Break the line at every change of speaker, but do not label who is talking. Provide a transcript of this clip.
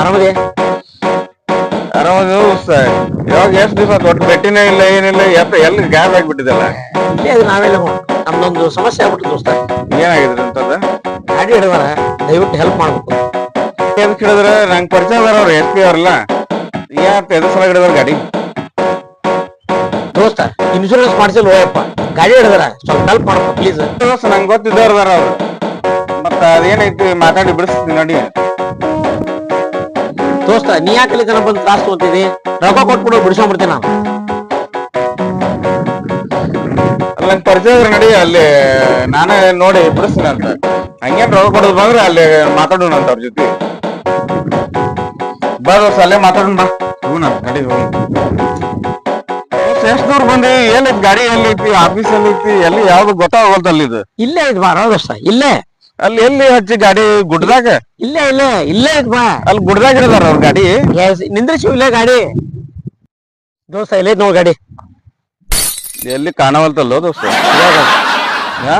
ಆರಾಮದೇ ಇವಾಗ ಎಷ್ಟು ದಿವಸ ಬೆಟ್ಟಿನೇ ಇಲ್ಲ ಏನಿಲ್ಲ ಎಪ್ಪ ಎಲ್ಲಿ ಗ್ಯಾಪ್ ಆಗಿಬಿಟ್ಟಿದಲ್ಲ?
ನಾವೆಲ್ಲ ನಮ್ದೊಂದು ಸಮಸ್ಯೆ ಆಗ್ಬಿಟ್ಟು ದೋಸ್ತ.
ಏನಾಗಿದ್ರಿ ಅಂತದ
ಗಾಡಿ ಹಿಡಿದಾರ ದಯವಿಟ್ಟು ಹೆಲ್ಪ್ ಮಾಡ್ಬೇಕು.
ಅದಕ್ಕೆ ನಂಗೆ ಪರಿಚಯ ಅದಾರ ಅವ್ರು ಎಸ್ ಪಿ ಅವ್ರಲ್ಲ. ಸಲ ಹಿಡಿದಾರ ಗಾಡಿ?
ದೋಸ್ತ ಇನ್ಶೂರೆನ್ಸ್ ಮಾಡಿಸಲ್ ಗಾಡಿ ಹಿಡಿದಾರ ಸ್ವಲ್ಪ ಹೆಲ್ಪ್ ಮಾಡ್ಬೇಕು ಪ್ಲೀಸ್
ನಂಗೆ ಗೊತ್ತಿದ್ದವ್ರದಾರ ಅವ್ರು. ಮತ್ತೆ ಅದೇನೈತಿ ಮಾತಾಡಿ ಬಿಡಿಸ್ತೀನಿ ನೋಡಿ.
ದೋಸ್ತ ನೀ ಯಾಕೆ ಜನ ಬಂದು ತ್ರಾಸ್ ತಗೋತೀನಿ ರೊಕ್ಕ ಕೊಟ್ಬಿಡು ಬಿಡಿಸ್ಕೊಂಡ್ಬಿಡ್ತೀನಿ ನಾನು.
ಅಲ್ಲಿ ನಂಗೆ ಪರಿಚಯ ನಡಿ ಅಲ್ಲಿ ನಾನೇ ನೋಡಿ ಬಿಡಿಸ್ತೀನಿ ಅಂತ. ಹಂಗೇನ್ ರೊಕ್ಕ ಕೊಡೋದು ಬಂದ್ರೆ ಅಲ್ಲಿ ಮಾತಾಡೋಣ ಅಂತ ಅವ್ರ ಜೊತೆ. ಬಾ ದೋಸ್ತ ಅಲ್ಲೇ ಮಾತಾಡೋಣ ಬಾ. ಹೋಗೋಣ ನಡಿ ಎಷ್ಟು ದೂರ ಬಂದಿ? ಏನೈತಿ ಗಾಡಿ ಎಲ್ಲೈತಿ ಆಫೀಸ್ ಎಲ್ಲೈತಿ ಎಲ್ಲಿ ಯಾವ್ದು ಗೊತ್ತಾಗಲ್ತ ಅಲ್ಲಿ ಇದು?
ಇಲ್ಲೇ ಇದ್ ಬಾರ ದೋಸ್ತ ಇಲ್ಲೇ.
ಅಲ್ಲಿ ಎಲ್ಲಿ ಹಚ್ಚಿ ಗಾಡಿ ಗುಡ್ಡದಾಗ?
ಇಲ್ಲೇ ಇಲ್ಲೇ ಇಲ್ಲೇ ಐತ್ ಬಾ
ಅಲ್ಲಿ ಗುಡ್ದಾಗ ಇರದಾರ ಅವ್ರ ಗಾಡಿ?
ನಿಂದ್ರಿಸಿ ಇಲ್ಲೇ ಗಾಡಿ. ದೋಸ್ತ ಇಲ್ಲೇ ನೋ ನೋಡ್ ಗಾಡಿ.
ಎಲ್ಲಿ ಕಾಣವಲ್ತಲ್ಲೋ ದೋಸ್ತ? ಹಾ